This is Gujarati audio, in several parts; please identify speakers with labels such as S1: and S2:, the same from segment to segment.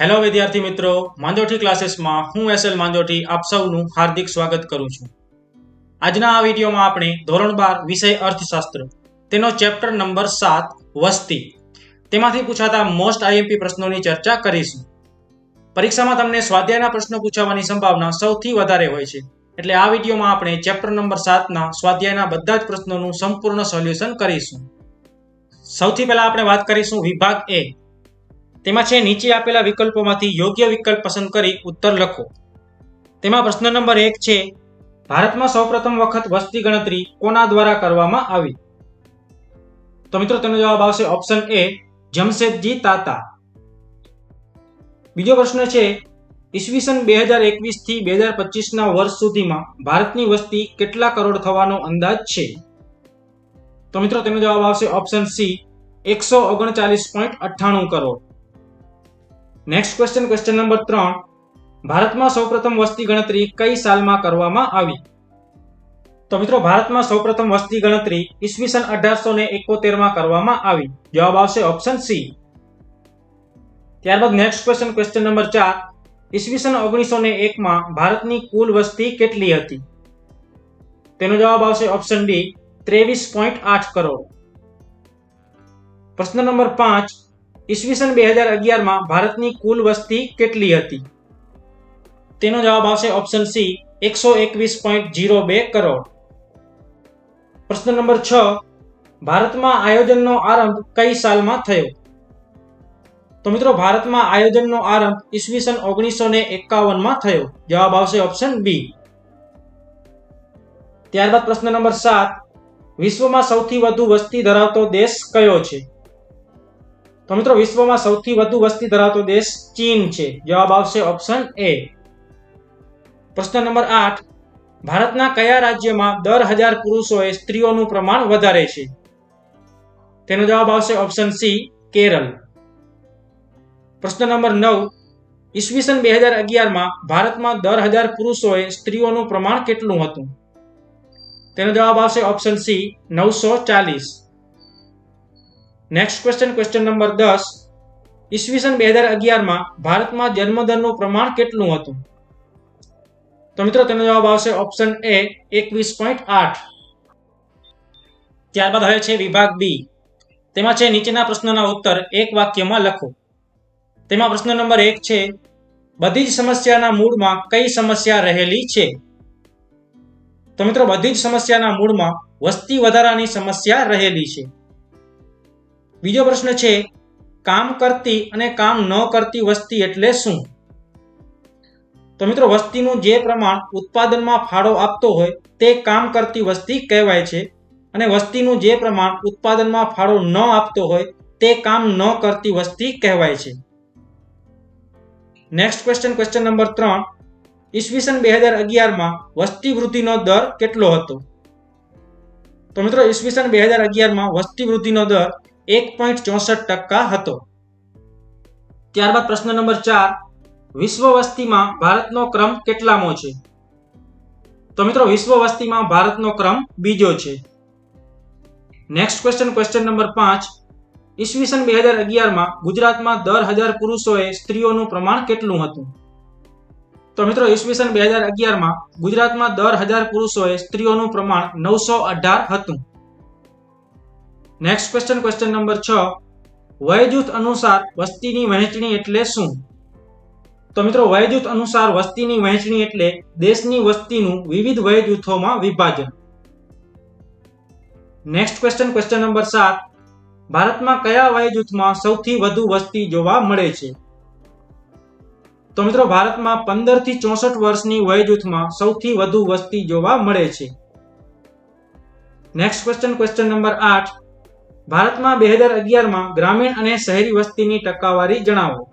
S1: હેલો વિદ્યાર્થી મિત્રો. માંજોઠી ક્લાસીસમાં હું એસ એલ માંજોઠી આપ સૌનું હાર્દિક સ્વાગત કરું છું. આજના આ વિડીયોમાં આપણે ધોરણ બાર વિષય અર્થશાસ્ત્ર, તેનો ચેપ્ટર નંબર સાત, વસ્તી. તેમાંથી પૂછાતા મોસ્ટ આઈએમપી પ્રશ્નોની ચર્ચા કરીશું. પરીક્ષામાં તમને સ્વાધ્યાયના પ્રશ્નો પૂછાવાની સંભાવના સૌથી વધારે હોય છે. એટલે આ વિડીયોમાં આપણે ચેપ્ટર નંબર સાતના સ્વાધ્યાયના બધા જ પ્રશ્નોનું સંપૂર્ણ સોલ્યુશન કરીશું. સૌથી પહેલા આપણે વાત કરીશું વિભાગ એ. તેમાં છે, નીચે આપેલા વિકલ્પોમાંથી યોગ્ય વિકલ્પ પસંદ કરી ઉત્તર લખો. તેમાં પ્રશ્ન નંબર એક છે, ભારતમાં સૌપ્રથમ વખત વસ્તી ગણતરી કોના દ્વારા કરવામાં આવી? તો મિત્રો, તેનો જવાબ આવશે ઓપ્શન એ, જમશેદજી તાતા. બીજો પ્રશ્ન છે, ઈસવીસન બે હજાર એકવીસથી બે હજાર પચીસના વર્ષ સુધીમાં ભારતની વસ્તી કેટલા કરોડ થવાનો અંદાજ છે? તો મિત્રો, તેનો જવાબ આવશે ઓપ્શન સી, એકસો ઓગણચાલીસ પોઈન્ટ અઠ્ઠાણું crore. Next question question number ત્રણ. ભારતમાં સૌપ્રથમ વસ્તી ગણતરી કઈ સાલમાં કરવામાં આવી? તો મિત્રો, ભારતમાં સૌપ્રથમ વસ્તી ગણતરી ઈસવીસન અઢારસો ને એકોતેરમાં કરવામાં આવી. જવાબ આવશે ઓપ્શન સી ત્યારબાદ નેક્સ્ટ ક્વેશ્ચન ક્વેશ્ચન નંબર ચાર. ઈસવીસન ઓગણીસો ને એકમાં ભારતની કુલ વસ્તી કેટલી હતી? તેનો જવાબ આવશે ઓપ્શન ડી ત્રેવીસ પોઈન્ટ આઠ કરોડ. પ્રશ્ન નંબર પાંચ. ઈસવીસન બે હજાર અગિયારમાં ભારતની કુલ વસ્તી કેટલી હતી? તેનો જવાબ આવશે ઓપ્શન સી, એકસો એકવીસ પોઈન્ટ જીરો બે કરોડ. પ્રશ્ન નંબર છ, ભારતમાં આયોજનનો આરંભ કઈ સાલમાં થયો? તો મિત્રો, ભારતમાં આયોજનનો આરંભ ઈસવીસન ઓગણીસો ને એકાવનમાં થયો. જવાબ આવશે ઓપ્શન બી. ત્યારબાદ પ્રશ્ન નંબર સાત, વિશ્વમાં સૌથી વધુ વસ્તી ધરાવતો દેશ કયો છે? તો મિત્રો, વિશ્વમાં સૌથી વધુ વસ્તી ધરાવતો દેશ ચીન છે. જવાબ આવશે ઓપ્શન એ પ્રશ્ન નંબર આઠ. ભારતના કયા રાજ્યમાં દર હજાર પુરુષોએ સ્ત્રીઓનું પ્રમાણ વધારે છે? તેનો જવાબ આવશે ઓપ્શન સી કેરળ. પ્રશ્ન નંબર નવ. ઈસવીસન બે હજાર અગિયારમાં ભારતમાં દર હજાર પુરુષોએ સ્ત્રીઓનું પ્રમાણ કેટલું હતું? તેનો જવાબ આવશે ઓપ્શન સી નવસો ચાલીસ. નેક્સ્ટ ક્વેશ્ચન ક્વેશ્ચન નંબર દસ. ઈસવીસન બે હજાર અગિયારમાં ભારતમાં જન્મદરનું પ્રમાણ કેટલું હતું? તો મિત્રો, તેનો જવાબ આવશે ઓપ્શન એ એકવીસ પોઈન્ટ આઠ. ત્યારબાદ હવે છે વિભાગ બી તેમાં છે નીચેના પ્રશ્નોના ઉત્તર એક વાક્યમાં લખો. તેમાં પ્રશ્ન નંબર એક છે, બધી જ સમસ્યાના મૂળમાં કઈ સમસ્યા રહેલી છે? તો મિત્રો, બધી જ સમસ્યાના મૂળમાં વસ્તી વધારાની સમસ્યા રહેલી છે. બીજો પ્રશ્ન છે, કામ કરતી અને કામ ન કરતી વસ્તી એટલે શું? તો મિત્રો, વસ્તીનું જે પ્રમાણ ઉત્પાદનમાં ફાળો આપતો હોય, તે કામ કરતી વસ્તી કહેવાય છે. અને વસ્તીનું જે પ્રમાણ ઉત્પાદનમાં ફાળો ન આપતો હોય, તે કામ ન કરતી વસ્તી કહેવાય છે. નેક્સ્ટ ક્વેશ્ચન ક્વેશ્ચન નંબર ત્રણ. ઈસવીસન બે હજાર અગિયારમાં વસ્તી વૃદ્ધિનો દર કેટલો હતો? તો મિત્રો, ઈસવીસન બે હજાર અગિયારમાં વસ્તી વૃદ્ધિનો દર એક પોઈન્ટ ચોસઠ ટકા હતો. ત્યારબાદ પ્રશ્ન નંબર ચાર વિશ્વ વસ્તીમાં ભારતનો ક્રમ કેટલામો છે? તો મિત્રો વિશ્વ વસ્તીમાં ભારતનો ક્રમ બીજો છે. નેક્સ્ટ ક્વેશ્ચન ક્વેશ્ચન નંબર પાંચ. ઈસવીસન બે હજાર અગિયારમાં ગુજરાતમાં દર હજાર પુરુષોએ સ્ત્રીઓનું પ્રમાણ કેટલું હતું? તો મિત્રો, ઈસવીસન બે હજાર અગિયારમાં ગુજરાતમાં દર હજાર પુરુષોએ સ્ત્રીઓનું પ્રમાણ નવસો અઢાર હતું. નેક્સ્ટ ક્વેશ્ચન ક્વેશ્ચન નંબર છ. વયજૂથ અનુસાર વસ્તીની વહેંચણી એટલે શું? તો મિત્રો, વયજૂથ અનુસાર વસ્તીની વહેંચણી એટલે દેશની વસ્તીનું વિવિધ વયજૂથોમાં વિભાજન. નેક્સ્ટ ક્વેશ્ચન ક્વેશ્ચન નંબર સાત. ભારતમાં કયા વયજૂથમાં સૌથી વધુ વસ્તી જોવા મળે છે? તો મિત્રો, ભારતમાં પંદરથી ચોસઠ વર્ષની વયજૂથમાં સૌથી વધુ વસ્તી જોવા મળે છે. નેક્સ્ટ ક્વેશ્ચન ક્વેશ્ચન નંબર આઠ. ભારતમાં બે હજાર અગિયારમાં ગ્રામીણ અને શહેરી વસ્તીની ટકાવારી જણાવો.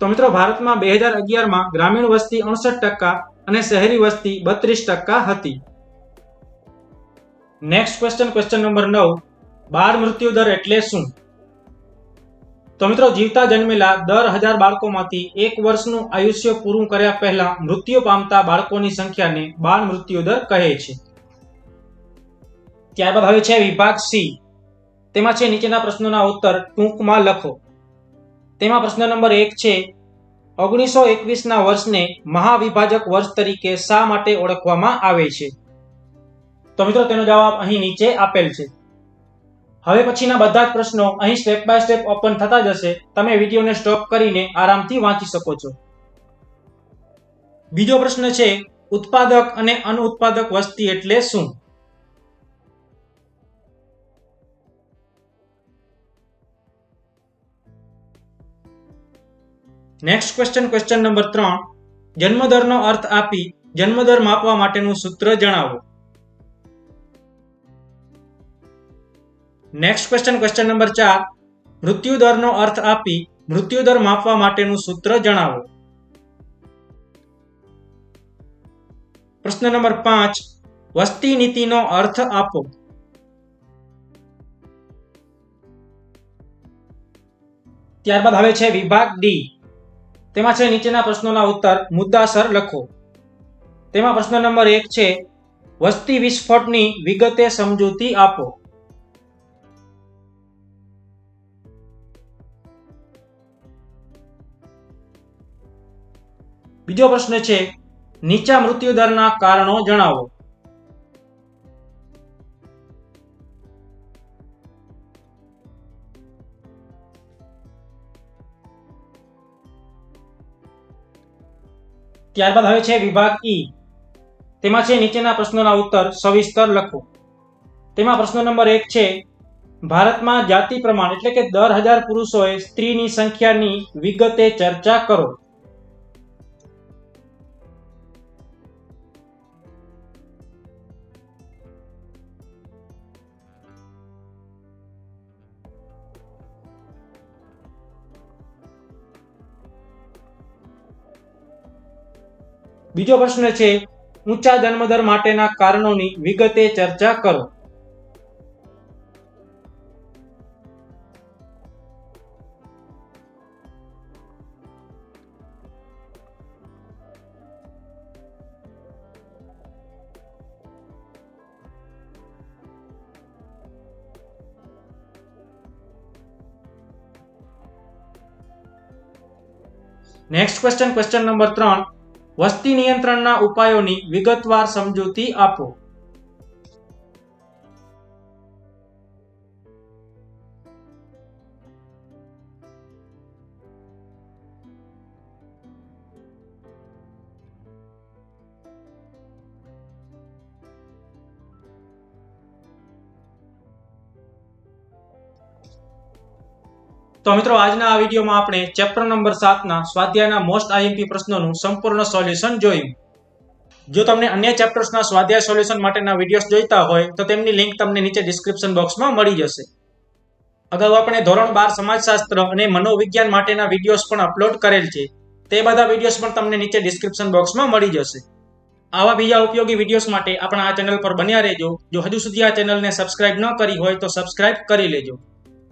S1: તો મિત્રો, ભારતમાં બે હજાર અગિયારમાં ગ્રામીણ વસ્તી અડસઠ ટકા અને શહેરી વસ્તી બત્રીસ ટકા હતી. નેક્સ્ટ ક્વેશ્ચન ક્વેશ્ચન નંબર નવ. બાળ મૃત્યુ દર એટલે શું? તો મિત્રો, જીવતા જન્મેલા દર હજાર બાળકોમાંથી એક વર્ષનું આયુષ્ય પૂરું કર્યા પહેલા મૃત્યુ પામતા બાળકોની સંખ્યાને બાળ મૃત્યુ દર કહે છે. ત્યારબાદ હવે છે વિભાગ સી. તેમાં છે નીચેના પ્રશ્નોના ઉત્તર ટૂંકમાં લખો. તેમાં પ્રશ્ન નંબર એક છે, ઓગણીસો એકવીસના વર્ષને મહાવિભાજક વર્ષ તરીકે શા માટે ઓળખવામાં આવે છે? તો મિત્રો તેનો જવાબ અહીં નીચે આપેલ છે. હવે પછીના બધા જ પ્રશ્નો અહીં સ્ટેપ બાય સ્ટેપ ઓપન થતા જશે. તમે વિડીયોને સ્ટોપ કરીને આરામથી વાંચી શકો છો. બીજો પ્રશ્ન છે, ઉત્પાદક અને અનુત્પાદક વસ્તી એટલે શું? નેક્સ્ટ ક્વેશ્ચન ક્વેશ્ચન નંબર ત્રણ જન્મદરનો અર્થ આપી જન્મદર માપવા માટેનું સૂત્ર જણાવો. નેક્સ્ટ ક્વેશ્ચન ક્વેશ્ચન નંબર ચાર. મૃત્યુદરનો અર્થ આપી મૃત્યુદર માપવા માટેનું સૂત્ર જણાવો. પ્રશ્ન નંબર પાંચ. વસ્તી નીતિનો અર્થ આપો. ત્યારબાદ હવે છે વિભાગ ડી. તેમાં છે નીચેના પ્રશ્નોના ઉત્તર. મુદ્દાસર લખો. તેમાં પ્રશ્ન નંબર એક છે, વસ્તી વિસ્ફોટની વિગતે સમજૂતી આપો. બીજો પ્રશ્ન છે, નીચા મૃત્યુદરના કારણો જણાવો. ત્યારબાદ હવે છે વિભાગ ઈ. તેમાં છે નીચેના પ્રશ્નોના ઉત્તર સવિસ્તર લખો. તેમાં પ્રશ્ન નંબર એક છે, ભારતમાં જાતિ પ્રમાણ એટલે કે દર હજાર પુરુષોએ સ્ત્રીની સંખ્યાની વિગતે ચર્ચા કરો. બીજો પ્રશ્ન છે, ઊંચા જન્મદર માટેના કારણોની વિગતે ચર્ચા કરો. નેક્સ્ટ ક્વેશ્ચન ક્વેશ્ચન નંબર ત્રણ. વસ્તી નિયંત્રણના ઉપાયોની વિગતવાર સમજૂતી આપો. તો મિત્રો, આજના આ વિડીયોમાં આપણે ચેપ્ટર નંબર સાતના સ્વાધ્યાયના મોસ્ટ આઈએમપી પ્રશ્નોનું સંપૂર્ણ સોલ્યુશન જોયું. જો તમને અન્ય ચેપ્ટર્સના સ્વાધ્યાય સોલ્યુશન માટેના વિડીયોઝ જોઈતા હોય, તો તેમની લિંક તમને નીચે ડિસ્ક્રિપ્શન બોક્સમાં મળી જશે. અગાઉ આપણે ધોરણ બાર સમાજશાસ્ત્ર અને મનોવિજ્ઞાન માટેના વિડીયોઝ પણ અપલોડ કરેલ છે. તે બધા વિડીયોઝ પણ તમને નીચે ડિસ્ક્રિપ્શન બોક્સમાં મળી જશે. આવા બીજા ઉપયોગી વિડીયોઝ માટે આપણા આ ચેનલ પર બન્યા રહેજો. જો હજુ સુધી આ ચેનલને સબસ્ક્રાઇબ ન કરી હોય, તો સબસ્ક્રાઇબ કરી લેજો.